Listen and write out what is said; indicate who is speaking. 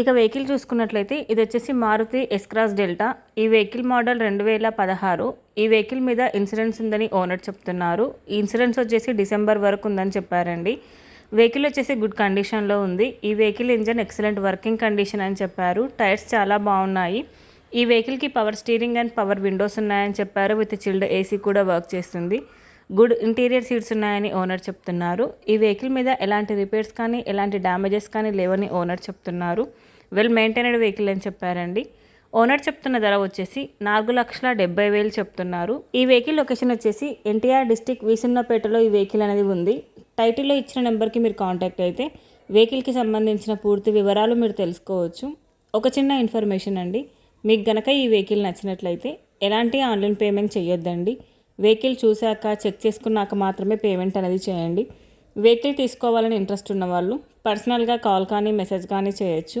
Speaker 1: ఇక వెహికల్ చూసుకున్నట్లయితే ఇది వచ్చేసి మారుతి ఎస్క్రాస్ డెల్టా ఈ వెహికల్ మోడల్ రెండు వేల పదహారు. ఈ వెహికల్ మీద ఇన్సూరెన్స్ ఉందని ఓనర్ చెప్తున్నారు. ఈ ఇన్సూరెన్స్ వచ్చేసి డిసెంబర్ వరకు ఉందని చెప్పారండి. వెహికల్ వచ్చేసి గుడ్ కండిషన్లో ఉంది. ఈ vehicle engine excellent working condition అని చెప్పారు. టైర్స్ చాలా బాగున్నాయి. ఈ వెహికల్కి power steering and power windows ఉన్నాయని చెప్పారు. విత్ చిల్డ్ ఏసీ కూడా వర్క్ చేస్తుంది. గుడ్ ఇంటీరియర్ సీట్స్ ఉన్నాయని ఓనర్ చెప్తున్నారు. ఈ వెహికల్ మీద ఎలాంటి రిపేర్స్ కానీ ఎలాంటి డ్యామేజెస్ కానీ లేవని ఓనర్ చెప్తున్నారు. వెల్ మెయింటైనడ్ వెహికల్ అని చెప్పారండి. ఓనర్ చెప్తున్న ధర వచ్చేసి నాలుగు లక్షల డెబ్బై వేలు చెప్తున్నారు. ఈ వెహికల్ లొకేషన్ వచ్చేసి ఎన్టీఆర్ డిస్టిక్ వీసున్నపేటలో ఈ వెహికల్ అనేది ఉంది. టైటిల్లో ఇచ్చిన నెంబర్కి మీరు కాంటాక్ట్ అయితే వెహికల్కి సంబంధించిన పూర్తి వివరాలు మీరు తెలుసుకోవచ్చు. ఒక చిన్న ఇన్ఫర్మేషన్ అండి. మీకు గనక ఈ వెహికల్ నచ్చినట్లయితే ఎలాంటి ఆన్లైన్ పేమెంట్ చేయొద్దండి వెహికల్ చూశాక చెక్ చేసుకున్నాక మాత్రమే పేమెంట్ అనేది చేయండి. వెహికల్ తీసుకోవాలని ఇంట్రెస్ట్ ఉన్న వాళ్ళు పర్సనల్గా కాల్ కానీ మెసేజ్ కానీ చేయొచ్చు.